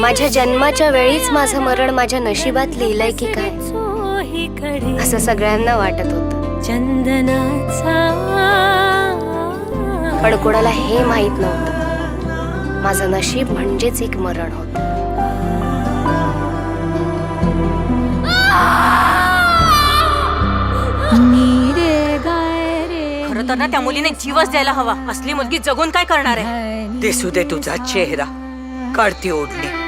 माझ्या जन्माच्या वेळीच माझं मरण माझ्या नशिबात लिहिलंय की काय? असं सगळ्यांना वाटत होतं. चंदनाचा. पण कोणाला हे माहीत नव्हतं. माझं नशीब म्हणजेच एक मरण होत. खरं तर ना त्या मुलीने जीवच द्यायला हवा. असली मुलगी जगून काय करणार आहे? दिसू दे तुझा चेहरा. काढती ओढणी.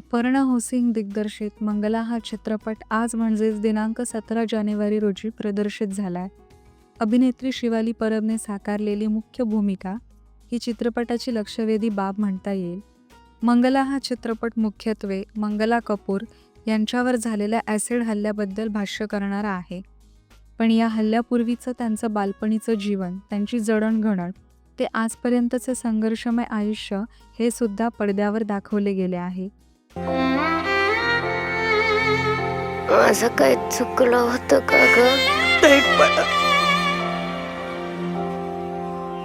अपर्णा होसिंग दिग्दर्शित मंगला हा चित्रपट आज म्हणजेच दिनांक सतरा जानेवारी रोजी प्रदर्शित झाला आहे अभिनेत्री शिवाली परबने साकारलेली मुख्य भूमिका ही चित्रपटाची लक्षवेधी बाब म्हणता येईल. मंगला हा चित्रपट मुख्यत्वे मंगला कपूर यांच्यावर झालेल्या ॲसिड हल्ल्याबद्दल भाष्य करणारा आहे. पण या हल्ल्यापूर्वीचं त्यांचं बालपणीचं जीवन त्यांची जडणघडण ते आजपर्यंतचे संघर्षमय आयुष्य हे सुद्धा पडद्यावर दाखवले गेले आहे. माझं काय चुकलं होतं का ग?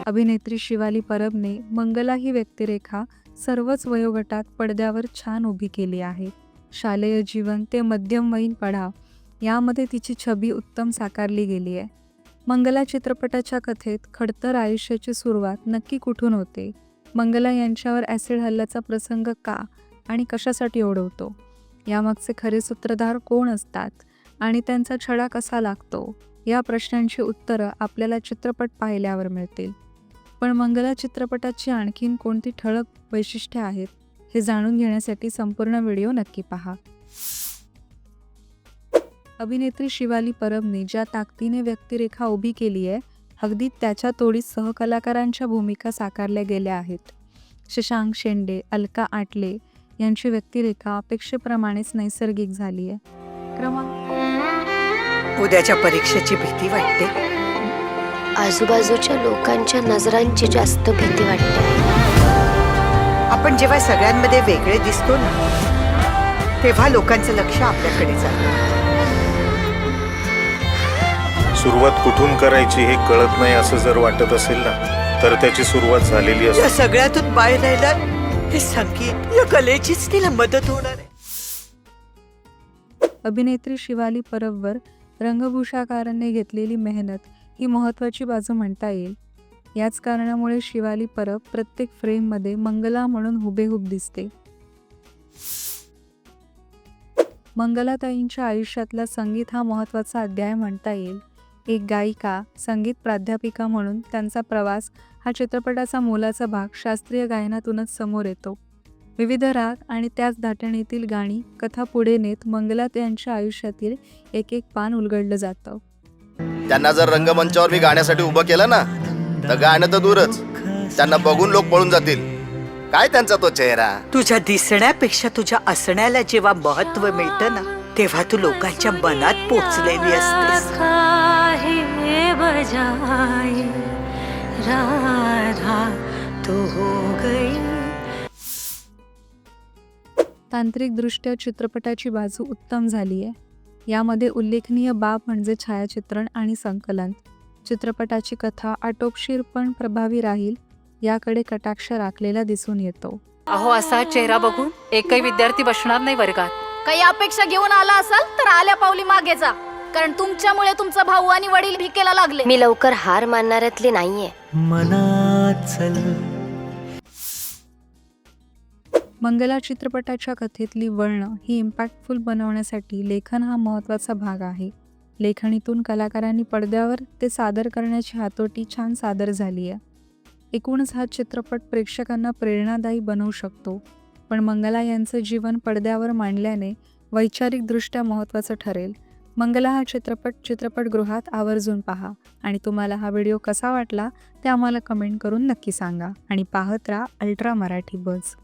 अभिनेत्री शिवाली परबने मंगला ही व्यक्तिरेखा सर्वच वयोगटात पडद्यावर छान उभी केली आहे. शालेय जीवन ते मध्यमवयीन पडाव यामध्ये तिची छबी उत्तम साकारली गेली आहे. मंगला चित्रपटाच्या कथेत खडतर आयुष्याची सुरुवात नक्की कुठून होते? मंगला यांच्यावर ॲसिड हल्ल्याचा प्रसंग का? आणि कशासाठी ओढवतो? यामागचे खरे सूत्रधार कोण असतात? आणि त्यांचा छडा कसा लागतो? या प्रश्नांची उत्तरं आपल्याला चित्रपट पाहिल्यावर मिळतील. पण मंगला चित्रपटाची आणखीन कोणती ठळक वैशिष्ट्ये आहेत हे जाणून घेण्यासाठी संपूर्ण व्हिडिओ नक्की पहा. अभिनेत्री शिवाली परबने ज्या ताकदीने व्यक्तिरेखा उभी केली आहे अगदी त्याच्या तोडीत सहकलाकारांच्या भूमिका साकारल्या गेल्या आहेत. शशांक शेंडे अलका आटले यांची व्यक्तिरेखा अपेक्षेप्रमाणेच नैसर्गिक झाली आहे क्रमांक उद्याच्या परीक्षेची भीती वाटते? आजूबाजूच्या लोकांच्या नजरांची जास्त भीती वाटते. आपण जेव्हा सगळ्यांमध्ये वेगळे दिसतो ना तेव्हा लोकांचं लक्ष आपल्याकडे जातं. सुरुवात कुठून करायची हे कळत नाही असं जर वाटत असेल ना तर त्याची सुरुवात झालेली असते. सगळ्यातून बाहेर यायला हे संगीत या कलेचीच तिला मदत होणार आहे. अभिनेत्री शिवाली परबवर रंगभूषाकारांनी घेतलेली मेहनत ही महत्त्वाची बाजू म्हणता येईल. याच कारणामुळे शिवाली परब प्रत्येक फ्रेममध्ये मंगला म्हणून हुबेहूब दिसते. मंगलाताईंच्या आयुष्यातला संगीत हा महत्त्वाचा अध्याय म्हणता येईल. एक गायिका संगीत प्राध्यापिका म्हणून त्यांचा प्रवास हा चित्रपटाचा मोलाचा भाग शास्त्रीय गायनातूनच समोर येतो. विविध राग आणि त्याच धाटणीतील गाणी कथा पुढे नेत मंगलात यांच्या आयुष्यातील एक एक पान उलगडलं जातं. त्यांना जर रंगमंचावर मी गाण्यासाठी उभं केलं ना तर गाणं तर दूरच. त्यांना बघून लोक पळून जातील. काय त्यांचा तो चेहरा? तुझ्या दिसण्यापेक्षा तुझ्या असण्याला जेव्हा महत्त्व मिळतं ना तेव्हा तू लोकांच्या मनात पोचलेली असतेस. बजाई राधा तो हो गई। तांत्रिकदृष्ट्या चित्रपटाची बाजू उत्तम झाली आहे यामध्ये उल्लेखनीय बाब म्हणजे छायाचित्रण आणि संकलन. चित्रपटाची कथा आटोपशीर पण प्रभावी राहील याकडे कटाक्ष राखलेला दिसून येतो. अहो असा चेहरा बघून एकही विद्यार्थी बसणार नाही वर्गात. काही अपेक्षा घेऊन आला असाल तर आल्या पावली मागे जा. कारण तुमच्यामुळे तुमचा भाऊ आणि वडील भिकेला लागले. मी लवकर हार मानणाऱ्यातली नाहीये. मंगला चित्रपटाच्या कथेतली वळणं ही इम्पॅक्टफुल बनवण्यासाठी लेखन हा महत्त्वाचा भाग आहे. लेखणीतून कलाकारांनी पडद्यावर ते सादर करण्याची हातोटी छान सादर झाली आहे एकूणच हा चित्रपट प्रेक्षकांना प्रेरणादायी बनवू शकतो. पण मंगला यांचं जीवन पडद्यावर मांडल्याने वैचारिकदृष्ट्या महत्त्वाचं ठरेल. मंगला हा चित्रपट चित्रपटगृहात आवर्जून पहा आणि तुम्हाला हा व्हिडिओ कसा वाटला ते आम्हाला कमेंट करून नक्की सांगा आणि पाहत राहा अल्ट्रा मराठी बस